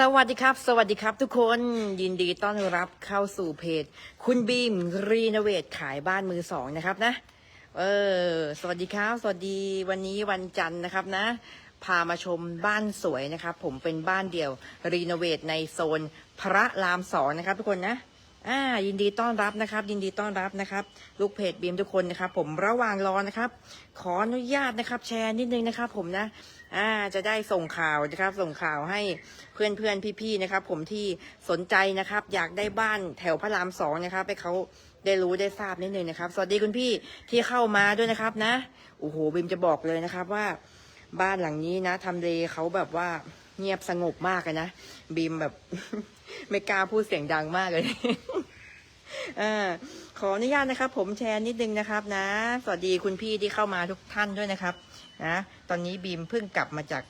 สวัสดีครับ สวัสดีครับทุกคนยินดีต้อนรับเข้าสู่เพจ คุณบีมรีโนเวทขายบ้านมือสองนะครับนะ เออ สวัสดีครับ สวัสดีวันนี้วันจันทร์นะครับนะ พามาชมบ้านสวยนะครับ ผมเป็นบ้านเดี่ยวรีโนเวทในโซนพระรามสองนะครับ ทุกคนนะอ่ายินดีต้อนรับนะครับ ยินดีต้อนรับนะครับ ลูกเพจบีมทุกคนนะครับ ผมระหว่างรอนะครับ ขออนุญาตนะครับ แชร์นิดนึงนะครับ ผมนะ อ่าจะได้ส่งข่าวนะครับ ส่งข่าวให้เพื่อนเพื่อนๆพี่ๆนะครับ ผมที่สนใจนะครับ อยากได้บ้านแถวพระรามสองนะครับให้เขาได้รู้ได้ทราบนิดนึงนะครับ สวัสดีคุณพี่ที่เข้ามาด้วยนะครับนะโอ้โหบิมจะบอกเลยนะครับว่าบ้านหลังนี้นะทำเลเขาแบบว่าเงียบสงบมากเลยนะบีมแบบ ไม่กล้าพูดเสียงดังมากเลยอ่าขออนุญาตนะครับ ผมแชร์นิดนึงนะครับ นะ สวัสดีคุณพี่ที่เข้ามาทุกท่านด้วยนะครับ นะตอนนี้บีมเพิ่งกลับมาจาก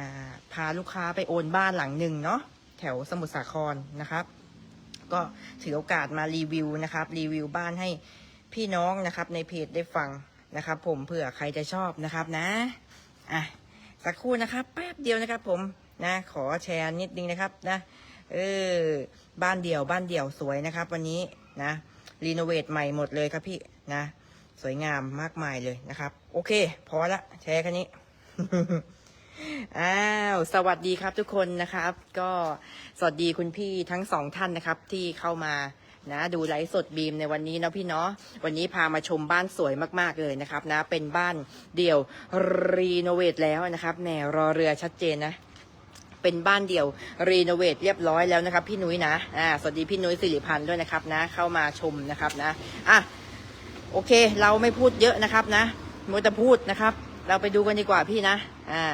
าพาลูกค้าไปโอนบ้านหลังหนึ่งเนาะแถวสมุทรสาครนะครับ ก็ถือโอกาสมารีวิวนะครับ รีวิวบ้านให้พี่น้องนะครับ ในเพจได้ฟังนะครับ ผมเผื่อใครจะชอบนะครับนะอะสักครู่นะครับแป๊บเดียวนะครับ ผมนะขอแชร์นิดนึงนะครับนะเออบ้านเดี่ยวบ้านเดี่ยวสวยนะครับ วันนี้นะรีโนเวทใหม่หมดเลยครับพี่นะ สวยงามมากมายเลยนะครับ โอเค พอละแชร์แค่นี้อ้าวสวัสดีครับทุกคนนะครับ ก็สวัสดีคุณพี่ทั้งสองท่านนะครับ ที่เข้ามานะดูไลฟ์สดบีมในวันนี้เนาะพี่เนาะวันนี้พามาชมบ้านสวยมากๆเลยนะครับนะ เป็นบ้านเดี่ยวรีโนเวทแล้วนะครับแหมรอเรือชัดเจนนะ เป็นบ้านเดี่ยวรีโนเวทเรียบร้อยแล้วนะครับ พี่นุ้ยนะอ่าสวัสดีพี่นุ้ยสิริพันธ์ด้วยนะครับนะ เข้ามาชมนะครับนะอะ โอเค เราไม่พูดเยอะนะครับนะมัวแต่พูดนะครับ เราไปดูกันดีกว่าพี่นะ อ่า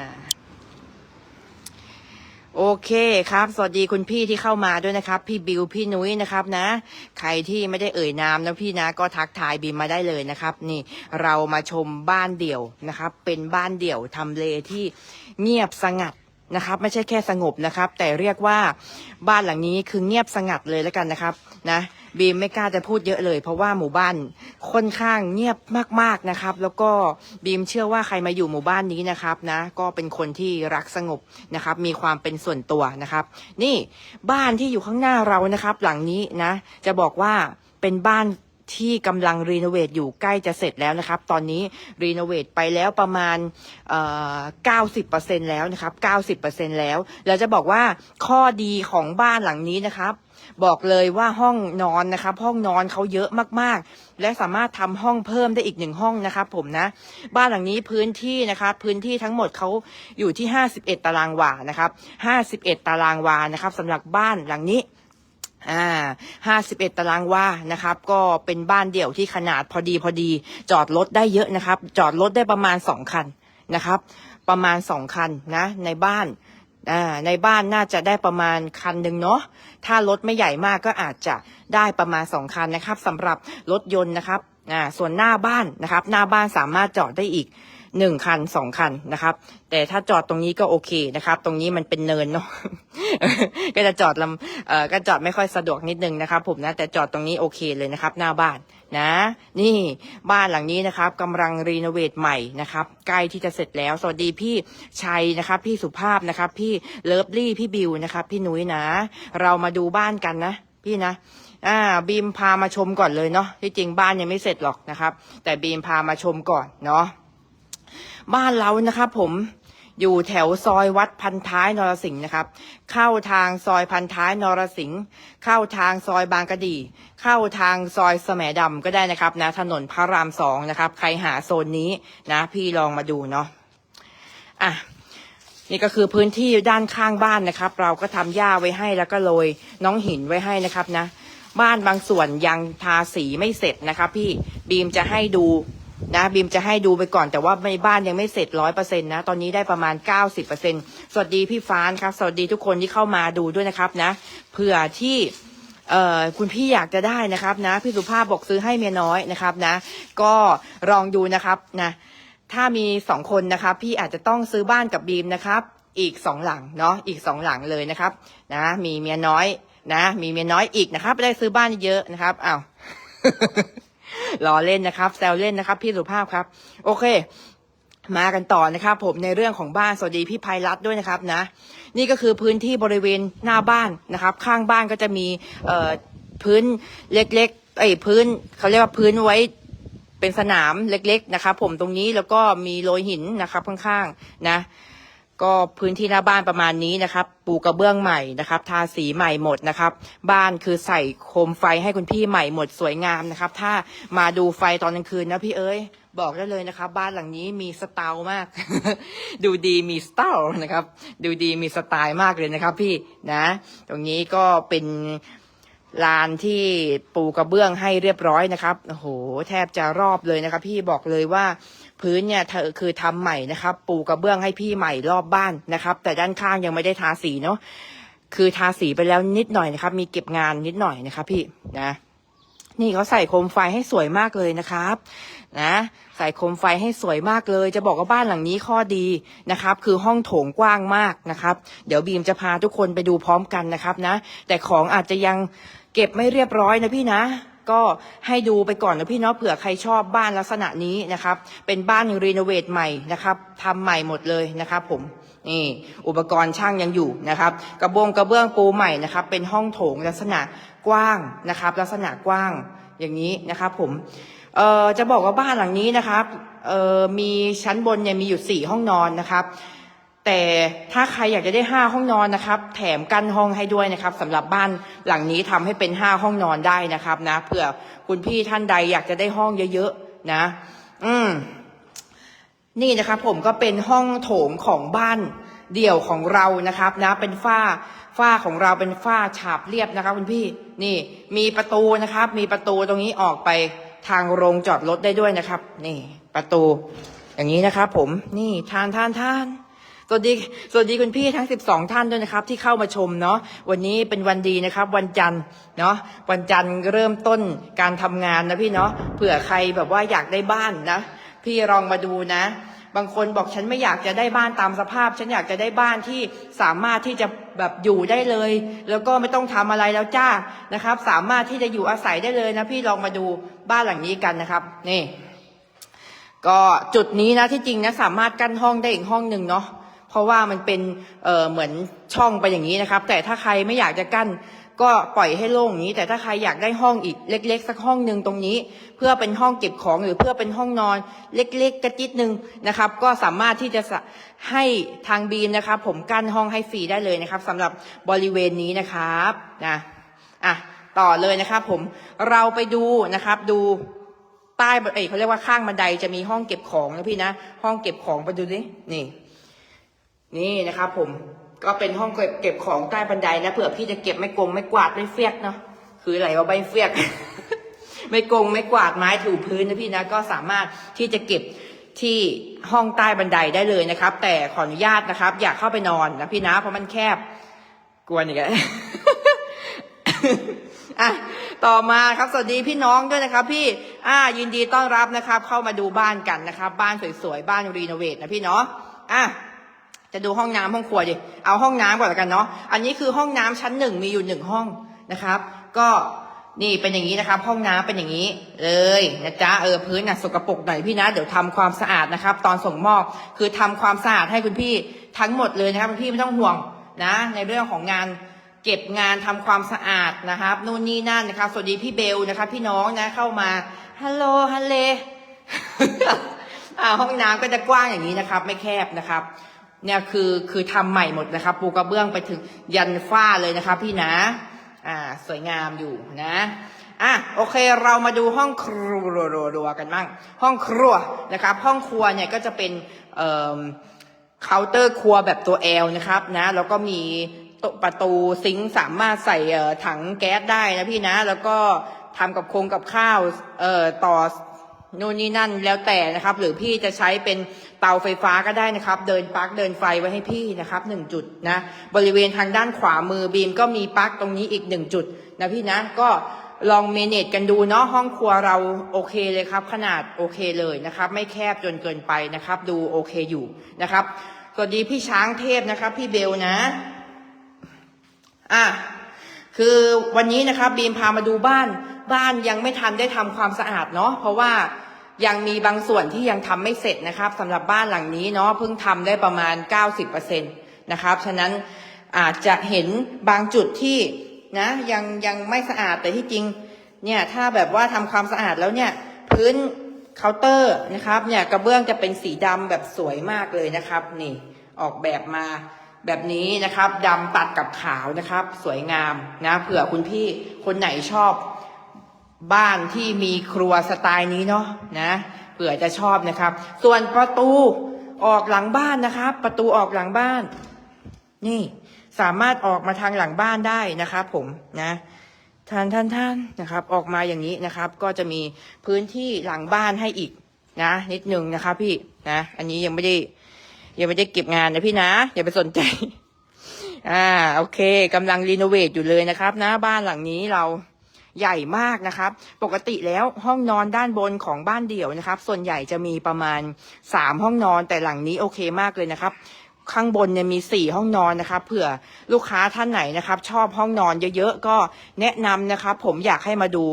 โอเคครับ สวัสดีคุณพี่ที่เข้ามาด้วยนะครับ พี่บิวพี่นุ้ยนะครับนะ ใครที่ไม่ได้เอ่ยนามนะพี่นะ ก็ทักทายบีมมาได้เลยนะครับ นี่เรามาชมบ้านเดี่ยวนะครับ เป็นบ้านเดี่ยวทำเลที่เงียบสงัดนะครับไม่ใช่แค่สงบนะครับ แต่เรียกว่าบ้านหลังนี้คือเงียบสงัดเลยแล้วกันนะครับ นะ บีมไม่กล้าจะพูดเยอะเลย เพราะว่าหมู่บ้านค่อนข้างเงียบมากๆนะครับ แล้วก็บีมเชื่อว่าใครมาอยู่หมู่บ้านนี้นะครับนะก็เป็นคนที่รักสงบนะครับ มีความเป็นส่วนตัวนะครับ นี่บ้านที่อยู่ข้างหน้าเรานะครับ หลังนี้นะ จะบอกว่าเป็นบ้าน ที่กำลังรีโนเวทอยู่ใกล้จะเสร็จแล้วนะครับ ตอนนี้รีโนเวทไปแล้วประมาณเอ่อ90%แล้วนะครับ 90%แล้วแล้วจะบอกว่าข้อดีของบ้านหลังนี้นะครับ บอกเลยว่าห้องนอนนะครับ ห้องนอนเขาเยอะมากๆ และสามารถทำห้องเพิ่มได้อีกหนึ่งห้องนะครับ ผมนะ บ้านหลังนี้พื้นที่นะครับ พื้นที่ทั้งหมดเขาอยู่ที่ 51 ตารางวานะครับ 51 ตารางวานะครับสำหรับบ้านหลังนี้ อ่าห้าสิบเอ็ดตารางวานะครับ ก็เป็นบ้านเดี่ยวที่ขนาดพอดีพอดี จอดรถได้เยอะนะครับ จอดรถได้ประมาณสองคันนะครับ ประมาณสองคันนะ ในบ้านอ่าในบ้านน่าจะได้ประมาณคันหนึ่งเนาะ ถ้ารถไม่ใหญ่มากก็อาจจะได้ประมาณสองคันนะครับสำหรับรถยนต์นะครับอ่าส่วนหน้าบ้านนะครับ หน้าบ้านสามารถจอดได้อีก หนึ่งคันสองคันนะครับ แต่ถ้าจอดตรงนี้ก็โอเคนะครับ ตรงนี้มันเป็นเนินเนาะก็จะจอดลำเอ่อก็จอดไม่ค่อยสะดวกนิดนึงนะครับ ผมนะแต่จอดตรงนี้โอเคเลยนะครับ หน้าบ้านนะ นี่บ้านหลังนี้นะครับกำลังรีโนเวทใหม่นะครับใกล้ที่จะเสร็จแล้ว สวัสดีพี่ชัยนะครับ พี่สุภาพนะครับ พี่เลิฟลี่พี่บิวนะครับ พี่นุ้ยนะ เรามาดูบ้านกันนะ พี่นะอ่าบีมพามาชมก่อนเลยเนาะที่จริงบ้านยังไม่เสร็จหรอกนะครับ แต่บีมพามาชมก่อนเนาะ บ้านเรานะครับ ผมอยู่แถวซอยวัดพันท้ายนรสิงห์นะครับ เข้าทางซอยพันท้ายนรสิงห์เข้าทางซอยบางกะดี เข้าทางซอยแสมดำก็ได้นะครับนะถนนพระรามสองนะครับ ใครหาโซนนี้นะ พี่ลองมาดูเนาะอะนี่ก็คือพื้นที่ด้านข้างบ้านนะครับ เราก็ทำหญ้าไว้ให้แล้วก็โรยน้องหินไว้ให้นะครับนะ บ้านบางส่วนยังทาสีไม่เสร็จนะครับ พี่บีมจะให้ดู นะบีมจะให้ดูไปก่อนแต่ว่าในบ้านยังไม่เสร็จร้อยเปอร์เซ็นต์นะตอนนี้ได้ประมาณเก้าสิบเปอร์เซ็นสวัสดีพี่ฟ้านครับ สวัสดีทุกคนที่เข้ามาดูด้วยนะครับนะเผื่อที่เอ่อคุณพี่อยากจะได้นะครับนะพี่สุภาพบอกซื้อให้เมียน้อยนะครับนะ ก็ลองดูนะครับนะถ้ามีสองคนนะครับ พี่อาจจะต้องซื้อบ้านกับบีมนะครับ อีกสองหลังเนาะอีกสองหลังเลยนะครับนะมีเมียน้อยนะ มีเมียน้อยอีกนะครับได้ซื้อบ้านเยอะนะครับอ้าว ล้อเล่นนะครับแซวเล่นนะครับ พี่สุภาพครับ โอเค มากันต่อนะครับ ผมในเรื่องของบ้านสวัสดีพี่ภัยรัตด้วยนะครับนะ นี่ก็คือพื้นที่บริเวณหน้าบ้านนะครับ ข้างบ้านก็จะมีเอ่อพื้นเล็กๆไอ้พื้นเขาเรียกว่าพื้นไว้เป็นสนามเล็ก ๆ นะครับ ผมตรงนี้แล้วก็มีโรยหินนะครับข้างๆนะ ก็พื้นที่หน้าบ้านประมาณนี้นะครับ ปูกระเบื้องใหม่นะครับ ทาสีใหม่หมดนะครับ บ้านคือใส่โคมไฟให้คุณพี่ใหม่หมดสวยงามนะครับ ถ้ามาดูไฟตอนกลางคืนนะพี่เอ้ยบอกได้เลยนะครับ บ้านหลังนี้มีสไตล์มาก ดูดีมีสไตล์นะครับ ดูดีมีสไตล์มากเลยนะครับ พี่นะ ตรงนี้ก็เป็นลานที่ปูกระเบื้องให้เรียบร้อยนะครับโอ้โหแทบจะรอบเลยนะครับ พี่บอกเลยว่า พื้นเนี่ยเธอคือทำใหม่นะครับ ปูกระเบื้องให้พี่ใหม่รอบบ้านนะครับ แต่ด้านข้างยังไม่ได้ทาสีเนาะคือทาสีไปแล้วนิดหน่อยนะครับ มีเก็บงานนิดหน่อยนะครับ พี่นะนี่เขาใส่โคมไฟให้สวยมากเลยนะครับนะใส่โคมไฟให้สวยมากเลย จะบอกว่าบ้านหลังนี้ข้อดีนะครับ คือห้องโถงกว้างมากนะครับ เดี๋ยวบีมจะพาทุกคนไปดูพร้อมกันนะครับนะ แต่ของอาจจะยังเก็บไม่เรียบร้อยนะพี่นะ ก็ให้ดูไปก่อนนะพี่เนาะเผื่อใครชอบบ้านลักษณะนี้นะครับ เป็นบ้านรีโนเวทใหม่นะครับทำใหม่หมดเลยนะครับผมนี่อุปกรณ์ช่างยังอยู่นะครับ กระบงกระเบื้องปูใหม่นะครับ เป็นห้องโถงลักษณะกว้างนะครับ ลักษณะกว้างอย่างนี้นะครับผมเอ่อจะบอกว่าบ้านหลังนี้นะครับเอ่อมีชั้นบนเนี่ยมีอยู่สี่ห้องนอนนะครับ แต่ถ้าใครอยากจะได้ห้าห้องนอนนะครับ แถมกั้นห้องให้ด้วยนะครับสำหรับบ้านหลังนี้ทำให้เป็นห้าห้องนอนได้นะครับนะเผื่อคุณพี่ท่านใดอยากจะได้ห้องเยอะๆนะ อืมนี่นะครับผมก็เป็นห้องโถงของบ้านเดี่ยวของเรานะครับนะเป็นฝ้าฝ้าของเราเป็นฝ้าฉาบเรียบนะครับคุณพี่นี่มีประตูนะครับ มีประตูตรงนี้ออกไปทางโรงจอดรถได้ด้วยนะครับ นี่ประตู อย่างนี้นะครับ ผมนี่ทานทานทาน สวัสดีสวัสดีคุณพี่ทั้ง 12 ท่านด้วยนะครับ ที่เข้ามาชมเนาะวันนี้เป็นวันดีนะครับ วันจันทร์เนาะวันจันทร์เริ่มต้นการทำงานนะพี่เนาะเผื่อใครแบบว่าอยากได้บ้านนะ พี่ลองมาดูนะ บางคนบอกฉันไม่อยากจะได้บ้านตามสภาพ ฉันอยากจะได้บ้านที่สามารถที่จะแบบอยู่ได้เลย แล้วก็ไม่ต้องทำอะไรแล้วจ้านะครับ สามารถที่จะอยู่อาศัยได้เลยนะ พี่ลองมาดูบ้านหลังนี้กันนะครับนี่ก็จุดนี้นะที่จริงนะสามารถกั้นห้องได้อีกห้องหนึ่งเนาะ เพราะว่ามันเป็นเเหมือนช่องไปอย่างนี้นะครับ แต่ถ้าใครไม่อยากจะกั้นก็ปล่อยให้โล่งอย่างนี้ แต่ถ้าใครอยากได้ห้องอีกเล็ก ๆ สักห้องหนึ่งตรงนี้ เพื่อเป็นห้องเก็บของหรือเพื่อเป็นห้องนอนเล็ก ๆ กระจิตหนึ่งนะครับ ก็สามารถที่จะให้ทางบีมนะครับ ผมกั้นห้องให้ฟรีได้เลยนะครับสำหรับบริเวณนี้นะครับนะอะต่อเลยนะครับ ผมเราไปดูนะครับดูใต้เอ้ยเขาเรียกว่าข้างบันไดจะมีห้องเก็บของนะพี่นะ ห้องเก็บของไปดูดินี่ นี่นะครับผมก็เป็นห้องเก็บเก็บของใต้บันไดนะเผื่อพี่จะเก็บไม่กงไม่กวาดไม่เฟียกเนาะคืออะไรว่าใบเฟียก ไม่กงไม่กวาดไม้ถูพื้นนะพี่นะก็สามารถที่จะเก็บที่ห้องใต้บันไดได้เลยนะครับ แต่ขออนุญาตนะครับ อยากเข้าไปนอนนะพี่นะเพราะมันแคบกลัวนี่กันอะต่อมาครับสวัสดีพี่น้องด้วยนะครับ พี่อ่ายินดีต้อนรับนะครับ เข้ามาดูบ้านกันนะครับ บ้านสวยๆบ้านรีโนเวทนะพี่เนาะอะ จะดูห้องน้ำห้องครัวดิ เอาห้องน้ำก่อนล้วกันเนาะ อันนี้คือห้องน้ำชั้นหนึ่งมีอยู่หนึ่งห้องนะครับ ก็นี่เป็นอย่างนี้นะครับ ห้องน้ำเป็นอย่างนี้เลยนะจ๊ะเออพื้นน่ะสกปรกหน่อยพี่นะ เดี๋ยวทำความสะอาดนะครับ ตอนส่งมอบคือทำความสะอาดให้คุณพี่ทั้งหมดเลยนะครับคุณพี่ไม่ต้องห่วงนะ ในเรื่องของงานเก็บงานทำความสะอาดนะครับนู่นนี่นั่นนะครับสวัสดีพี่เบลนะครับ พี่น้องนะเข้ามาฮัลโหลฮัลเล่ห้องน้ำก็จะกว้างอย่างนี้นะครับ ไม่แคบนะครับ เนี่ยคือคือทำใหม่หมดนะครับปูกระเบื้องไปถึงยันฝ้าเลยนะครับพี่นะ อ่า สวยงามอยู่นะอะโอเคเรามาดูห้องครัวๆๆกันบ้างห้องครัวนะครับ ห้องครัวเนี่ยก็จะเป็นเอ่อเคาน์เตอร์ครัวแบบตัว L นะครับนะแล้วก็มีประตูซิงค์สามารถใส่ถังแก๊สได้นะพี่นะ แล้วก็ทำกับโครงกับข้าวเอ่อต่อ นู่นนี่นั่นแล้วแต่นะครับ หรือพี่จะใช้เป็นเตาไฟฟ้าก็ได้นะครับ เดินปลั๊กเดินไฟไว้ให้พี่นะครับหนึ่งจุดนะบริเวณทางด้านขวามือบีมก็มีปลั๊กตรงนี้อีกหนึ่งจุดนะพี่นะก็ลองเมเนจกันดูเนาะห้องครัวเราโอเคเลยครับ ขนาดโอเคเลยนะครับ ไม่แคบจนเกินไปนะครับ ดูโอเคอยู่นะครับสวัสดีพี่ช้างเทพนะครับ พี่เบลนะอะคือวันนี้นะครับบีมพามาดูบ้าน บ้านยังไม่ทันได้ทำความสะอาดเนาะเพราะว่ายังมีบางส่วนที่ยังทำไม่เสร็จนะครับสำหรับบ้านหลังนี้เนาะเพิ่งทำได้ประมาณ 90%นะครับฉะนั้นอาจจะเห็นบางจุดที่นะยังยังไม่สะอาดแต่ที่จริงเนี่ยถ้าแบบว่าทำความสะอาดแล้วเนี่ยพื้นเคาน์เตอร์นะครับเนี่ยกระเบื้องจะเป็นสีดำแบบสวยมากเลยนะครับนี่ออกแบบมาแบบนี้นะครับดำตัดกับขาวนะครับ สวยงามนะเผื่อคุณพี่คนไหนชอบ บ้านที่มีครัวสไตล์นี้เนาะนะเผื่อจะชอบนะครับ ส่วนประตูออกหลังบ้านนะครับ ประตูออกหลังบ้าน นี่สามารถออกมาทางหลังบ้านได้นะครับ ผมนะท่านท่านท่านนะครับ ออกมาอย่างนี้นะครับ ก็จะมีพื้นที่หลังบ้านให้อีกนะ นิดนึงนะครับ พี่นะ อันนี้ยังไม่ได้ ยังไม่ได้เก็บงานนะพี่นะอย่าไปสนใจ อ่า โอเคกำลังรีโนเวทอยู่เลยนะครับนะบ้านหลังนี้เรา ใหญ่มากนะครับ ปกติแล้วห้องนอนด้านบนของบ้านเดี่ยวนะครับ ส่วนใหญ่จะมีประมาณสามห้องนอนแต่หลังนี้โอเคมากเลยนะครับข้างบนเนี่ยมีสี่ห้องนอนนะครับเผื่อลูกค้าท่านไหนนะครับ ชอบห้องนอนเยอะๆก็แนะนำนะครับ ผมอยากให้มาดู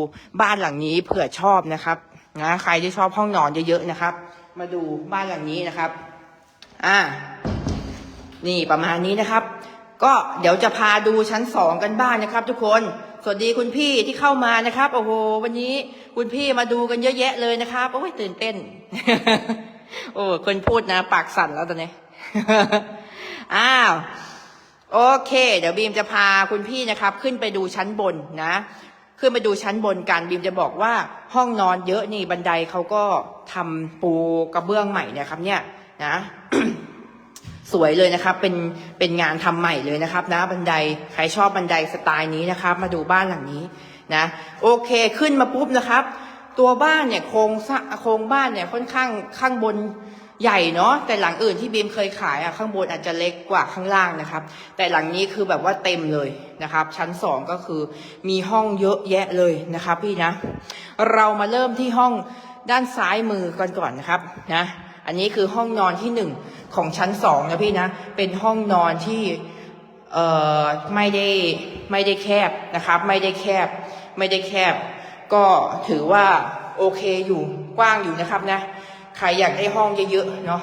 บ้านหลังนี้เผื่อชอบนะครับนะใครที่ชอบห้องนอนเยอะๆนะครับ มาดูบ้านหลังนี้นะครับ อ่า นี่ประมาณนี้นะครับ ก็เดี๋ยวจะพาดูชั้นสองกันบ้างนะครับ ทุกคน วัสดีคุณพี่ที่เข้ามานะครับ โอ้โห วันนี้คุณพี่มาดูกันเยอะแยะเลยนะครับโอ้ยตื่นเต้น โอ้คนพูดนะ ปากสั่นแล้วตอนนี้อ้าวโอเค เดี๋ยวบีมจะพาคุณพี่นะครับ ขึ้นไปดูชั้นบนนะขึ้นไปดูชั้นบนกันบีมจะบอกว่าห้องนอนเยอะนี่บันไดเขาก็ทำปูกระเบื้องใหม่เนี่ยครับ เนี่ยนะ สวยเลยนะครับ เป็นเป็นงานทำใหม่เลยนะครับนะบันไดใครชอบบันไดสไตล์นี้นะครับ มาดูบ้านหลังนี้นะ โอเคขึ้นมาปุ๊บนะครับ ตัวบ้านเนี่ยโครงสร้างโครงบ้านเนี่ยค่อนข้างข้างบนใหญ่เนาะแต่หลังอื่นที่บีมเคยขายอะข้างบนอาจจะเล็กกว่าข้างล่างนะครับ แต่หลังนี้คือแบบว่าเต็มเลยนะครับ ชั้นสองก็คือมีห้องเยอะแยะเลยนะครับ พี่นะ เรามาเริ่มที่ห้องด้านซ้ายมือกันก่อนนะครับนะ อันนี้คือห้องนอนที่หนึ่งของชั้นสองนะพี่นะ เป็นห้องนอนที่เอ่อไม่ได้ไม่ได้แคบนะครับ ไม่ได้แคบ ไม่ได้แคบ ก็ถือว่าโอเคอยู่กว้างอยู่นะครับนะ ใครอยากได้ห้องเยอะๆเนาะ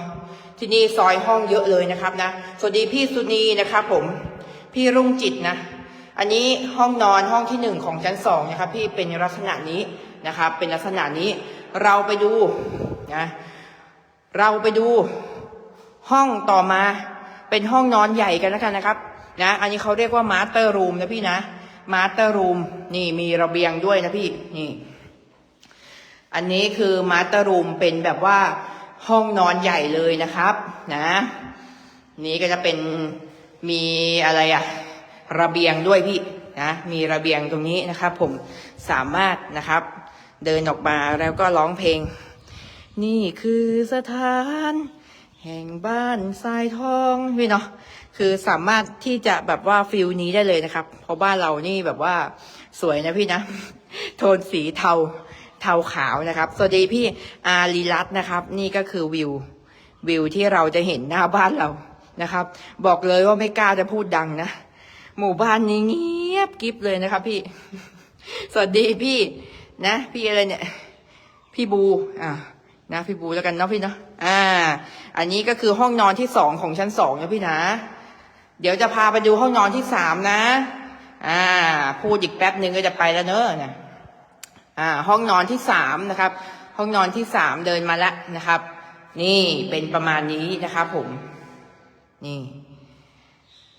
ที่นี่ซอยห้องเยอะเลยนะครับนะ สวัสดีพี่สุนีนะครับผม พี่รุ่งจิตนะ อันนี้ห้องนอนห้องที่หนึ่งของชั้นสองนะครับ พี่เป็นลักษณะนี้นะครับ เป็นลักษณะนี้ เราไปดูนะ เราไปดูห้องต่อมาเป็นห้องนอนใหญ่กันแล้วกันนะครับนะอันนี้เขาเรียกว่ามาสเตอร์รูมนะพี่นะมาสเตอร์รูมนี่มีระเบียงด้วยนะพี่นี่ อันนี้คือมาสเตอร์รูมเป็นแบบว่าห้องนอนใหญ่เลยนะครับนะ นี่ก็จะเป็นมีอะไรอะระเบียงด้วยพี่นะมีระเบียงตรงนี้นะครับ ผมสามารถนะครับ เดินออกมาแล้วก็ร้องเพลง นี่คือสถาน แห่งบ้านทรายทองพี่เนาะคือสามารถที่จะแบบว่าฟิลนี้ได้เลยนะครับ เพราะบ้านเรานี่แบบว่าสวยนะพี่นะ โทนสีเทาเทาขาวนะครับ สวัสดีพี่อารีรัตนะครับ นี่ก็คือวิววิวที่เราจะเห็นหน้าบ้านเรานะครับ บอกเลยว่าไม่กล้าจะพูดดังนะ หมู่บ้านนี้เงียบกริบเลยนะครับ พี่ สวัสดีพี่ นะ พี่อะไรเนี่ย พี่บู อ่า นะพี่บูแล้วกันเนาะพี่เนาะอ่า อันนี้ก็คือห้องนอนที่สองของชั้นสองนะพี่นะ เดี๋ยวจะพาไปดูห้องนอนที่สามนะ อ่า พูดอีกแป๊บหนึ่งก็จะไปแล้วเนอะนะอ่า ห้องนอนที่สามนะครับ ห้องนอนที่สามเดินมาแล้วนะครับ นี่เป็นประมาณนี้นะครับผม นี่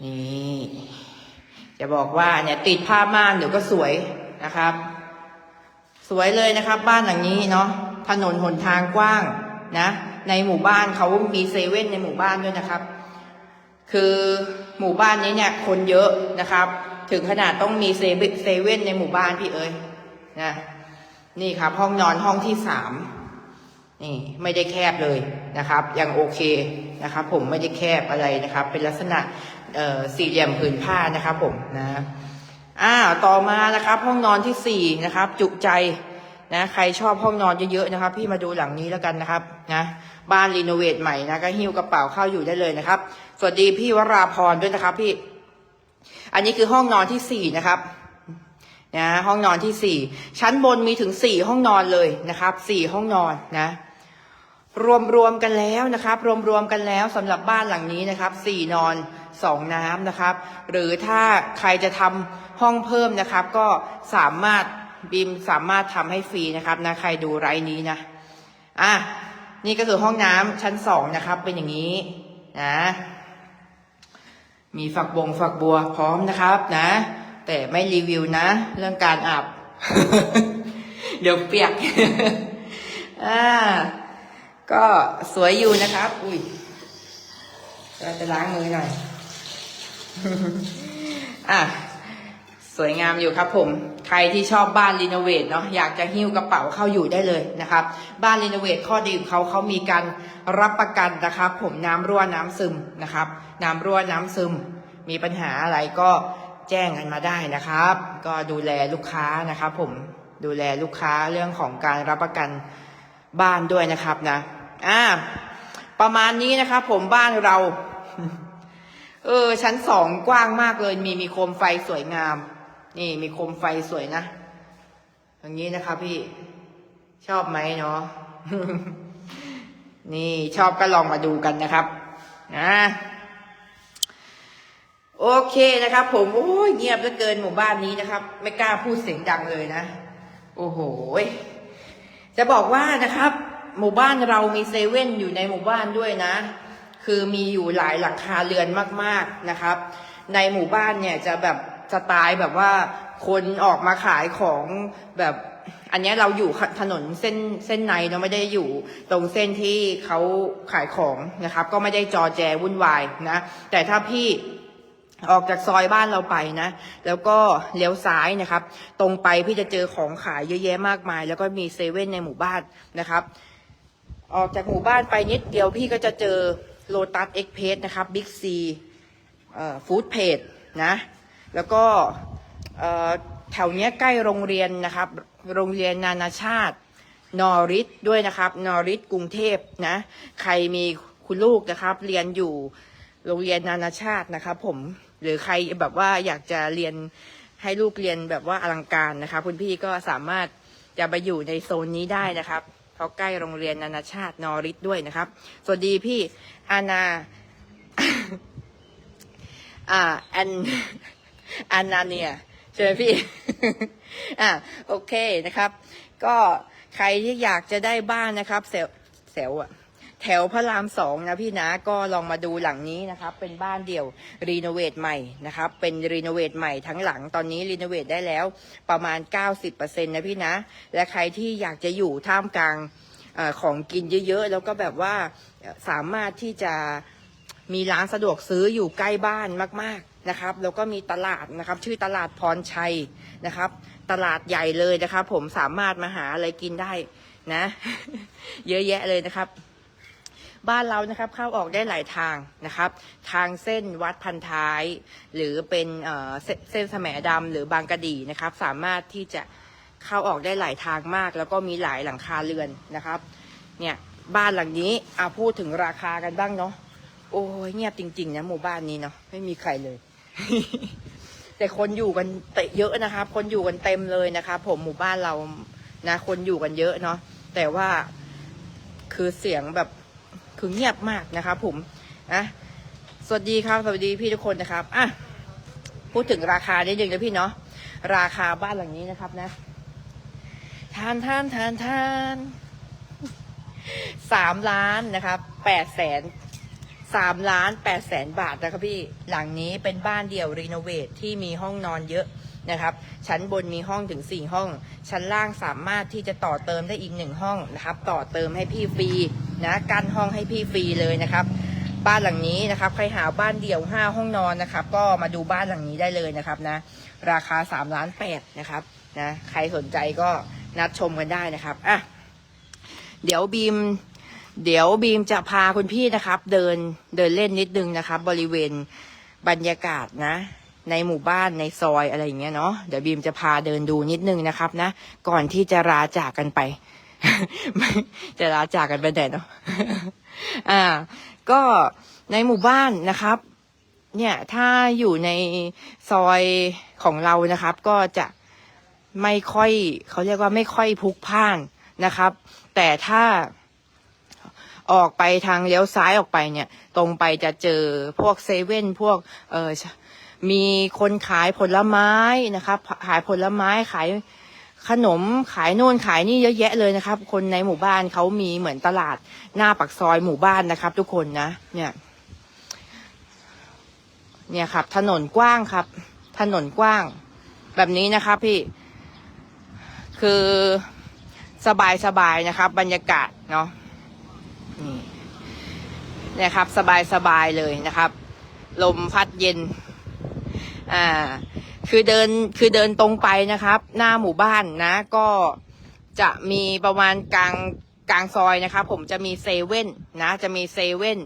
นี่จะบอกว่าเนี่ยติดผ้าม่านเดี๋ยวก็สวยนะครับ สวยเลยนะครับ บ้านหลังนี้เนาะ ถนนหนทางกว้างนะในหมู่บ้านเขามีเซเว่นในหมู่บ้านด้วยนะครับ คือหมู่บ้านนี้เนี่ยคนเยอะนะครับ ถึงขนาดต้องมีเซเว่นในหมู่บ้านพี่เอ้ยนะนี่ครับ ห้องนอนห้องที่สามนี่ไม่ได้แคบเลยนะครับ ยังโอเคนะครับ ผมไม่ได้แคบอะไรนะครับ เป็นลักษณะเอ่อสี่เหลี่ยมผืนผ้านะครับ ผมนะอ่าต่อมานะครับ ห้องนอนที่สี่นะครับ จุใจ นะใครชอบห้องนอนเยอะๆนะครับ พี่มาดูหลังนี้แล้วกันนะครับนะบ้านรีโนเวทใหม่นะก็หิ้วกระเป๋าเข้าอยู่ได้เลยนะครับ สวัสดีพี่วราพรด้วยนะครับพี่ อันนี้คือห้องนอนที่สี่นะครับนะห้องนอนที่สี่ชั้นบนมีถึงสี่ห้องนอนเลยนะครับสี่ห้องนอนนะรวมรวมกันแล้วนะครับ รวมรวมกันแล้วสำหรับบ้านหลังนี้นะครับสี่นอนสองน้ำนะครับ หรือถ้าใครจะทำห้องเพิ่มนะครับ ก็สามารถ บีมสามารถทำให้ฟรีนะครับนะใครดูไรนี้นะอะนี่ก็คือห้องน้ำชั้นสองนะครับ เป็นอย่างนี้นะมีฝักบงฝักบัวพร้อมนะครับนะ แต่ไม่รีวิวนะ เรื่องการอาบ เดี๋ยวเปียกอ่าก็สวยอยู่นะครับ อุ้ยเราจะล้างมือหน่อย อะ สวยงามอยู่ครับผม ใครที่ชอบบ้านรีโนเวทเนาะอยากจะหิ้วกระเป๋าเข้าอยู่ได้เลยนะครับ บ้านรีโนเวทข้อดีของเขาเขามีการรับประกันนะครับ ผมน้ำรั่วน้ำซึมนะครับ น้ำรั่วน้ำซึม มีปัญหาอะไรก็แจ้งกันมาได้นะครับ ก็ดูแลลูกค้านะครับ ผมดูแลลูกค้าเรื่องของการรับประกันบ้านด้วยนะครับนะอ่าประมาณนี้นะครับ ผมบ้านเรา เออ ชั้นสองกว้างมากเลย มีมีโคมไฟสวยงาม นี่มีโคมไฟสวยนะ อย่างนี้นะครับพี่ ชอบไหมเนาะ นี่ชอบก็ลองมาดูกันนะครับนะโอเคนะครับ ผมโอ้ยเงียบเหลือเกินหมู่บ้านนี้นะครับ ไม่กล้าพูดเสียงดังเลยนะ โอ้โหจะบอกว่านะครับ หมู่บ้านเรามีเซเว่นอยู่ในหมู่บ้านด้วยนะ คือมีอยู่หลายหลังคาเรือนมาก ๆนะครับ ในหมู่บ้านเนี่ยจะแบบ สไตล์แบบว่าคนออกมาขายของแบบอันนี้เราอยู่ถนนเส้นเส้นในเราไม่ได้อยู่ตรงเส้นที่เขาขายของนะครับ ก็ไม่ได้จอแจวุ่นวายนะ แต่ถ้าพี่ออกจากซอยบ้านเราไปนะ แล้วก็เลี้ยวซ้ายนะครับ ตรงไปพี่จะเจอของขายเยอะแยะมากมาย แล้วก็มีเซเว่นในหมู่บ้านนะครับ ออกจากหมู่บ้านไปนิดเดียวพี่ก็จะเจอโลตัสเอ็กเพสนะครับบิ๊กซีฟู้ดเพจนะ แล้วก็แถวเนี้ยใกล้โรงเรียนนะครับ โรงเรียนนานาชาติ นอริสด้วยนะครับ นอริสกรุงเทพนะ ใครมีคุณลูกนะครับ เรียนอยู่โรงเรียนนานาชาตินะครับผมหรือใครแบบว่าอยากจะเรียนให้ลูกเรียนแบบว่าอลังการนะครับคุณพี่ก็สามารถจะไปอยู่ในโซนนี้ได้นะครับเพราะใกล้โรงเรียนนานาชาตินอริสด้วยนะครับ สวัสดีพี่อาณาอ่าแอน อานนาเนียใช่ไหมพี่ อ่าโอเคนะครับ ก็ใครที่อยากจะได้บ้านนะครับเซลเซลอะแถวพระรามสองนะพี่นะก็ลองมาดูหลังนี้นะครับ เป็นบ้านเดี่ยวรีโนเวทใหม่นะครับ เป็นรีโนเวทใหม่ทั้งหลังตอนนี้รีโนเวทได้แล้วประมาณ 90%นะพี่นะ และใครที่อยากจะอยู่ท่ามกลางอของกินเยอะๆ แล้วก็แบบว่าสามารถที่จะมีร้านสะดวกซื้ออยู่ใกล้บ้านมาก ๆ นะครับ แล้วก็มีตลาดนะครับ ชื่อตลาดพรชัยนะครับ ตลาดใหญ่เลยนะครับ ผมสามารถมาหาอะไรกินได้นะ เยอะแยะเลยนะครับ บ้านเรานะครับเข้าออกได้หลายทางนะครับ ทางเส้นวัดพันท้าย หรือเป็นเเส้นแสมดำหรือบางกะดีนะครับ สามารถที่จะเข้าออกได้หลายทางมาก แล้วก็มีหลายหลังคาเรือนนะครับ เนี่ยบ้านหลังนี้เอาพูดถึงราคากันบ้างเนาะโอ้ยเงียบจริง ๆ นะหมู่บ้านนี้เนาะไม่มีใครเลย แต่คนอยู่กันเตะเยอะนะครับ คนอยู่กันเต็มเลยนะครับผมหมู่บ้านเรานะคนอยู่กันเยอะเนาะแต่ว่าคือเสียงแบบคือเงียบมากนะครับผมนะสวัสดีครับ สวัสดีพี่ทุกคนนะครับอะพูดถึงราคาได้ยังนะพี่เนาะราคาบ้านหลังนี้นะครับนะทานทานทานทานสามล้านนะครับแปดแสน สามล้านแปดแสนบาทนะครับพี่ หลังนี้เป็นบ้านเดี่ยวรีโนเวทที่มีห้องนอนเยอะนะครับ ชั้นบนมีห้องถึงสี่ห้อง ชั้นล่างสามารถที่จะต่อเติมได้อีกหนึ่งห้องนะครับ ต่อเติมให้พี่ฟรีนะ กั้นห้องให้พี่ฟรีเลยนะครับ บ้านหลังนี้นะครับ ใครหาบ้านเดี่ยวห้าห้องนอนนะครับ ก็มาดูบ้านหลังนี้ได้เลยนะครับนะ ราคาสามล้านแปดนะครับนะ ใครสนใจก็นัดชมกันได้นะครับ อะ เดี๋ยวบีม เดี๋ยวบีมจะพาคุณพี่นะครับ เดินเดินเล่นนิดนึงนะครับ บริเวณบรรยากาศนะ ในหมู่บ้านในซอยอะไรอย่างเงี้ยเนาะเดี๋ยวบีมจะพาเดินดูนิดนึงนะครับ นะ ก่อนที่จะลาจากกันไป จะลาจากกันไปแต่เนาะอ่า ก็ในหมู่บ้านนะครับ เนี่ยถ้าอยู่ในซอยของเรานะครับ ก็จะไม่ค่อยเขาเรียกว่าไม่ค่อยพลุกพล่านนะครับ แต่ถ้า ออกไปทางเลี้ยวซ้ายออกไปเนี่ย ตรงไปจะเจอพวกเซเว่นพวกเออมีคนขายผลไม้นะครับขายผลไม้ขายขนมขายโน่นขายนี่เยอะแยะเลยนะครับ คนในหมู่บ้านเขามีเหมือนตลาดหน้าปักซอยหมู่บ้านนะครับ ทุกคนนะ เนี่ย เนี่ยครับ ถนนกว้างครับ ถนนกว้าง แบบนี้นะครับพี่ คือสบายสบายนะครับ บรรยากาศเนาะ นี่นะครับสบายสบายเลยนะครับ ลมพัดเย็น อ่า คือเดินคือเดินตรงไปนะครับ หน้าหมู่บ้านนะ ก็จะมีประมาณกลางกลางซอยนะครับ ผมจะมีเซเว่นนะ จะมีเซเว่น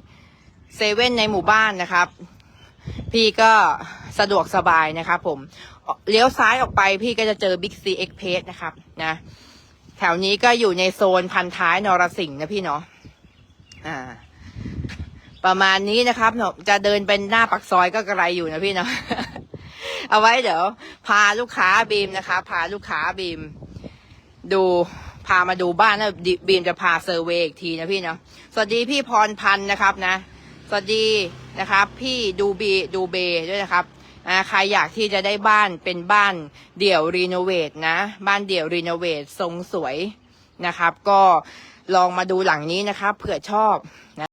เซเว่นในหมู่บ้านนะครับ พี่ก็สะดวกสบายนะครับผมเลี้ยวซ้ายออกไปพี่ก็จะเจอ Big C Express นะครับนะ แถวนี้ก็อยู่ในโซนพันท้ายนรสิงห์นะพี่เนาะ อ่า ประมาณนี้นะครับเนาะจะเดินเป็นหน้าปักซอยก็กระไรอยู่นะพี่เนาะเอาไว้เดี๋ยว พาลูกค้าบีมนะคะ พาลูกค้าบีม ดูพามาดูบ้านนะบีมจะพาเซอร์เวย์อีกทีนะพี่เนาะสวัสดีพี่พรพันธ์นะครับนะ สวัสดีนะครับ พี่ดูบีดูเบด้วยนะครับใครอยากที่จะได้บ้านเป็นบ้านเดี่ยวรีโนเวทนะ บ้านเดี่ยวรีโนเวททรงสวยนะครับ ก็ ลองมาดูหลังนี้นะครับเผื่อชอบนะ